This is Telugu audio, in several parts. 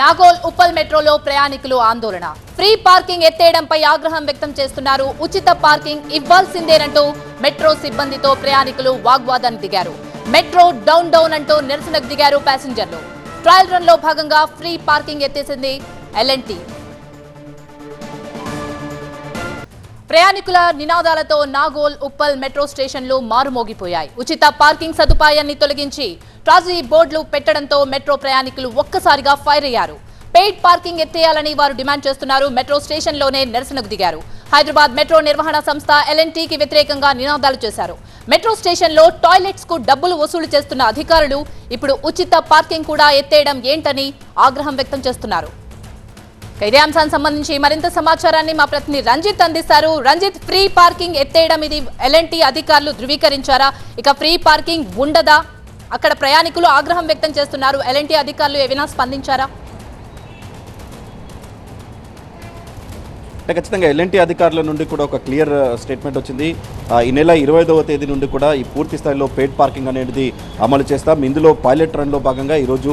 నాగోల్ ఉప్పల్ మెట్రోలో ప్రయాణికులు ఆందోళన. ఫ్రీ పార్కింగ్ ఎత్తేయడంపై ఆగ్రహం వ్యక్తం చేస్తున్నారు. ఉచిత పార్కింగ్ ఇవ్వాల్సిందేనంటూ మెట్రో సిబ్బందితో ప్రయాణికులు వాగ్వాదానికి దిగారు. మెట్రో డౌన్ డౌన్ అంటూ నిరసనకు దిగారు ప్యాసింజర్లు. ట్రయల్ రన్లో భాగంగా ఫ్రీ పార్కింగ్ ఎత్తేసింది ఎల్ఎన్టీ ప్రయాణికుల నినాదాలతో నాగోల్ ఉప్పల్ మెట్రో స్టేషన్లు మారుమోగిపోయాయి. ఉచిత పార్కింగ్ సదుపాయాన్ని తొలగించి ట్రాజీ బోర్డులు పెట్టడంతో మెట్రో ప్రయాణికులు ఒక్కసారిగా ఫైర్ అయ్యారు. పెయిడ్ పార్కింగ్ ఎత్తేయాలని వారు డిమాండ్ చేస్తున్నారు. మెట్రో స్టేషన్లోనే నిరసనకు దిగారు. హైదరాబాద్ మెట్రో నిర్వహణ సంస్థ ఎల్ఎన్టీకి వ్యతిరేకంగా నినాదాలు చేశారు. మెట్రో స్టేషన్లో టాయిలెట్స్కు డబ్బులు వసూలు చేస్తున్న అధికారులు ఇప్పుడు ఉచిత పార్కింగ్ కూడా ఎత్తేయడం ఏంటని ఆగ్రహం వ్యక్తం చేస్తున్నారు. ఇదే అంశానికి సంబంధించి మరింత సమాచారాన్ని మా ప్రతినిధి రంజిత్ అందిస్తారు. రంజిత్ ఫ్రీ పార్కింగ్ ఎత్తేయడం ఇది ఎల్ఎన్టీ అధికారులు ధృవీకరించారా? ఇక ఫ్రీ పార్కింగ్ ఉండదా? అక్కడ ప్రయాణికులు ఆగ్రహం వ్యక్తం చేస్తున్నారు. ఎల్ఎన్టీ అధికారులు ఏమైనా స్పందించారా? అంటే ఖచ్చితంగా ఎల్ఎన్టీ అధికారుల నుండి కూడా ఒక క్లియర్ స్టేట్మెంట్ వచ్చింది. ఈ నెల ఇరవై ఐదవ తేదీ నుండి కూడా ఈ పూర్తి స్థాయిలో పెయిడ్ పార్కింగ్ అనేది అమలు చేస్తాం. ఇందులో పైలట్ రన్లో భాగంగా ఈరోజు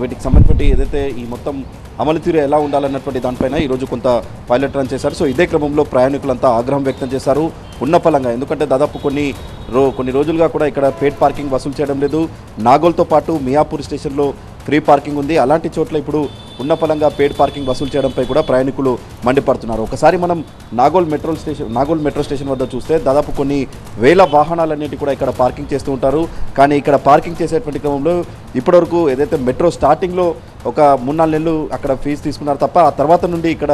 వీటికి సంబంధించి ఏదైతే ఈ మొత్తం అమలు తీరు ఎలా ఉండాలన్నటువంటి దానిపైన ఈరోజు కొంత పైలట్ రన్ చేశారు. సో ఇదే క్రమంలో ప్రయాణికులంతా ఆగ్రహం వ్యక్తం చేశారు ఉన్న ఫలంగా. ఎందుకంటే దాదాపు కొన్ని రో కొన్ని రోజులుగా కూడా ఇక్కడ పేడ్ పార్కింగ్ వసూలు చేయడం లేదు. నాగోల్తో పాటు మియాపూర్ స్టేషన్లో ఫ్రీ పార్కింగ్ ఉంది. అలాంటి చోట్ల ఇప్పుడు ఉన్న పలంగా పెయిడ్ పార్కింగ్ వసూలు చేయడంపై కూడా ప్రయాణికులు మండిపడుతున్నారు. ఒకసారి మనం Nagole metro station Nagole metro station వద్ద చూస్తే దాదాపు కొన్ని వేల వాహనాలన్నిటి కూడా ఇక్కడ పార్కింగ్ చేస్తూ ఉంటారు. కానీ ఇక్కడ పార్కింగ్ చేసేటువంటి క్రమంలో ఇప్పటివరకు ఏదైతే మెట్రో స్టార్టింగ్లో ఒక మూడు నాలుగు నెలలు అక్కడ ఫీజు తీసుకున్నారు తప్ప ఆ తర్వాత నుండి ఇక్కడ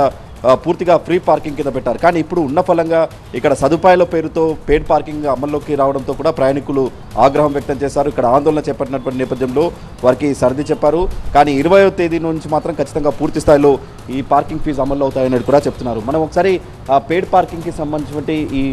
పూర్తిగా ఫ్రీ పార్కింగ్ కింద పెట్టారు. కానీ ఇప్పుడు ఉన్న ఫలంగా ఇక్కడ సదుపాయాల పేరుతో పెయిడ్ పార్కింగ్ అమల్లోకి రావడంతో కూడా ప్రయాణికులు ఆగ్రహం వ్యక్తం చేశారు. ఇక్కడ ఆందోళన చేపట్టినటువంటి నేపథ్యంలో వారికి సర్ది చెప్పారు. కానీ ఇరవయో తేదీ నుంచి మాత్రం ఖచ్చితంగా పూర్తి స్థాయిలో ఈ పార్కింగ్ ఫీజు అమల్లో అవుతాయని కూడా చెప్తున్నారు. మనం ఒకసారి ఆ పెయిడ్ పార్కింగ్కి సంబంధించినటువంటి ఈ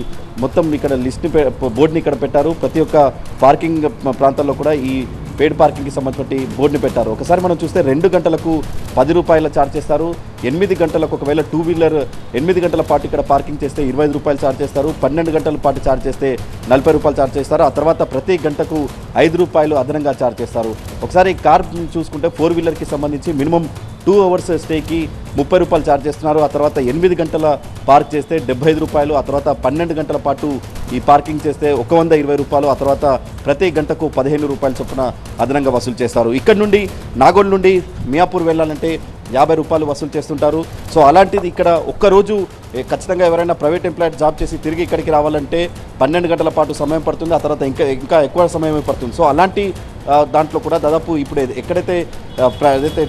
మొత్తం ఇక్కడ లిస్ట్ని బోర్డుని ఇక్కడ పెట్టారు. ప్రతి ఒక్క పార్కింగ్ ప్రాంతాల్లో కూడా ఈ పేడ్ పార్కింగ్కి సంబంధించి బోర్డుని పెట్టారు. ఒకసారి మనం చూస్తే రెండు గంటలకు పది రూపాయల ఛార్జ్ చేస్తారు. ఎనిమిది గంటలకు ఒకవేళ టూ వీలర్ ఎనిమిది గంటల పాటు ఇక్కడ పార్కింగ్ చేస్తే ఇరవై ఐదు రూపాయలు ఛార్జ్ చేస్తారు. పన్నెండు గంటల పాటు ఛార్జ్ చేస్తే నలభై రూపాయలు ఛార్జ్ చేస్తారు. ఆ తర్వాత ప్రతి గంటకు ఐదు రూపాయలు అదనంగా ఛార్జ్ చేస్తారు. ఒకసారి కార్ చూసుకుంటే ఫోర్ వీలర్కి సంబంధించి మినిమం టూ అవర్స్ స్టేకి ముప్పై రూపాయలు ఛార్జ్ చేస్తున్నారు. ఆ తర్వాత ఎనిమిది గంటల పార్క్ చేస్తే డెబ్బై ఐదు రూపాయలు ఆ తర్వాత పన్నెండు గంటల పాటు ఈ పార్కింగ్ చేస్తే ఒక వంద ఇరవై రూపాయలు ఆ తర్వాత ప్రతి గంటకు పదిహేను రూపాయల చొప్పున అదనంగా వసూలు చేస్తారు. ఇక్కడ నుండి నాగోల్ నుండి మియాపూర్ వెళ్ళాలంటే యాభై రూపాయలు వసూలు చేస్తుంటారు. సో అలాంటిది ఇక్కడ ఒక్కరోజు ఖచ్చితంగా ఎవరైనా ప్రైవేట్ ఎంప్లాయ్ జాబ్ చేసి తిరిగి ఇక్కడికి రావాలంటే పన్నెండు గంటల పాటు సమయం పడుతుంది. ఆ తర్వాత ఇంకా ఇంకా ఎక్కువ సమయమే పడుతుంది. సో అలాంటి దాంట్లో కూడా దాదాపు ఇప్పుడు ఎక్కడైతే ఏదైతే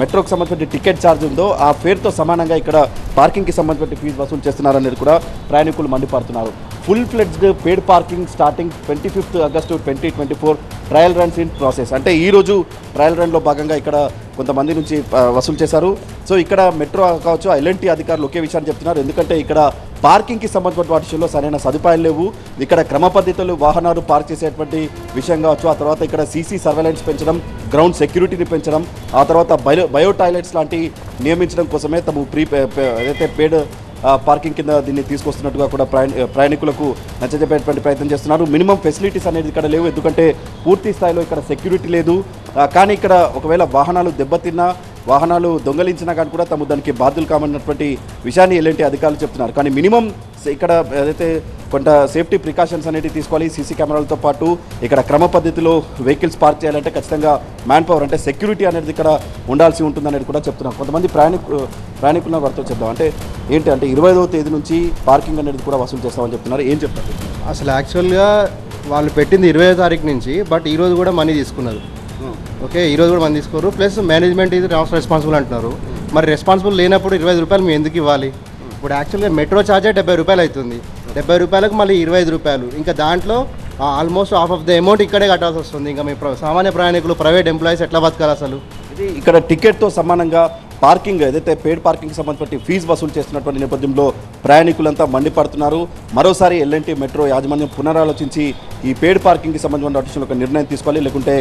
మెట్రోకి సంబంధించిన టికెట్ ఛార్జ్ ఉందో ఆ ఫేర్తో సమానంగా ఇక్కడ పార్కింగ్కి సంబంధించిన ఫీజు వసూలు చేస్తున్నారనేది కూడా ప్రయాణికులు మండిపడుతున్నారు. Full fledged paid parking starting twenty fifth August twenty twenty four trial runs in process అంటే ఈరోజు ట్రయల్ రన్లో భాగంగా ఇక్కడ కొంతమంది నుంచి వసూలు చేశారు. సో ఇక్కడ మెట్రో కావచ్చు ఎల్ఎన్టీ అధికారులు ఒకే విషయాన్ని చెప్తున్నారు. ఎందుకంటే ఇక్కడ పార్కింగ్కి సంబంధించిన విషయంలో సరైన సదుపాయాలు లేవు. ఇక్కడ క్రమ పద్ధతులు వాహనాలు పార్క్ చేసేటువంటి విషయం కావచ్చు ఆ తర్వాత ఇక్కడ సీసీ సర్వేలెన్స్ పెంచడం గ్రౌండ్ సెక్యూరిటీని పెంచడం ఆ తర్వాత బయో బయో టాయిలెట్స్ లాంటి నియమించడం కోసమే తమ ప్రీ పే- ఏదైతే పేడ్ పార్కింగ్ కింద దీన్ని తీసుకొస్తున్నట్టుగా కూడా ప్రయాణ ప్రయాణికులకు నచ్చజెప్పేటువంటి ప్రయత్నం చేస్తున్నారు. మినిమం ఫెసిలిటీస్ అనేది ఇక్కడ లేవు. ఎందుకంటే పూర్తి స్థాయిలో ఇక్కడ సెక్యూరిటీ లేదు. కానీ ఇక్కడ ఒకవేళ వాహనాలు దెబ్బతిన్నా వాహనాలు దొంగలించినా కానీ కూడా తమ దానికి బాధ్యులు కామన్నటువంటి విషయాన్ని ఎలాంటి అధికారులు చెప్తున్నారు. కానీ మినిమం ఇక్కడ ఏదైతే కొంత సేఫ్టీ ప్రికాషన్స్ అనేవి తీసుకోవాలి సీసీ కెమెరాలతో పాటు ఇక్కడ క్రమ పద్ధతిలో వెహికల్స్ పార్క్ చేయాలంటే ఖచ్చితంగా మ్యాన్ పవర్ అంటే సెక్యూరిటీ అనేది ఇక్కడ ఉండాల్సి ఉంటుంది అనేది కూడా చెప్తున్నారు. కొంతమంది ప్రయాణికు ప్రయాణికుల వారితో చెప్దాం. అంటే ఏంటి అంటే ఇరవైదవ తేదీ నుంచి పార్కింగ్ అనేది కూడా వసూలు చేస్తామని చెప్తున్నారు. ఏం చెప్తారు? అసలు యాక్చువల్గా వాళ్ళు పెట్టింది ఇరవై తారీఖు నుంచి బట్ ఈరోజు కూడా మనీ తీసుకున్నారు. ఓకే ఈ రోజు కూడా మనం తీసుకోరు. ప్లస్ మేనేజ్మెంట్ ఇది రెస్పాన్సిబుల్ అంటున్నారు. మరి రెస్పాన్సిబుల్ లేనప్పుడు ఇరవై ఐదు రూపాయలు మేము ఎందుకు ఇవ్వాలి? ఇప్పుడు యాక్చువల్గా మెట్రో ఛార్జే డెబ్బై రూపాయలు అవుతుంది. డెబ్బై రూపాయలకు మళ్ళీ ఇరవై ఐదు రూపాయలు. ఇంకా దాంట్లో almost half of the amount ఇక్కడే కట్టాల్సి వస్తుంది. ఇంకా మీ ప్ర- సామాన్య ప్రయాణికులు ప్రైవేట్ ఎంప్లాయీస్ ఎట్లా బతకాలి అసలు? ఇది ఇక్కడ టికెట్తో సమానంగా పార్కింగ్ ఏదైతే పేడ్ పార్కింగ్ సంబంధించిన ఫీజు వసూలు చేస్తున్నటువంటి నేపథ్యంలో ప్రయాణికులంతా మండిపడుతున్నారు. మరోసారి ఎల్ఎన్టీ మెట్రో యాజమాన్యం పునరాలోచించి ఈ పెయిడ్ పార్కింగ్కి సంబంధించిన విషయంలో ఒక నిర్ణయం తీసుకోవాలి లేకుంటే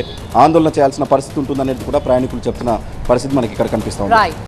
ఆందోళన చేయాల్సిన పరిస్థితి ఉంటుందనేది కూడా ప్రయాణికులు చెప్తున్న పరిస్థితి మనకి ఇక్కడ కనిపిస్తుంది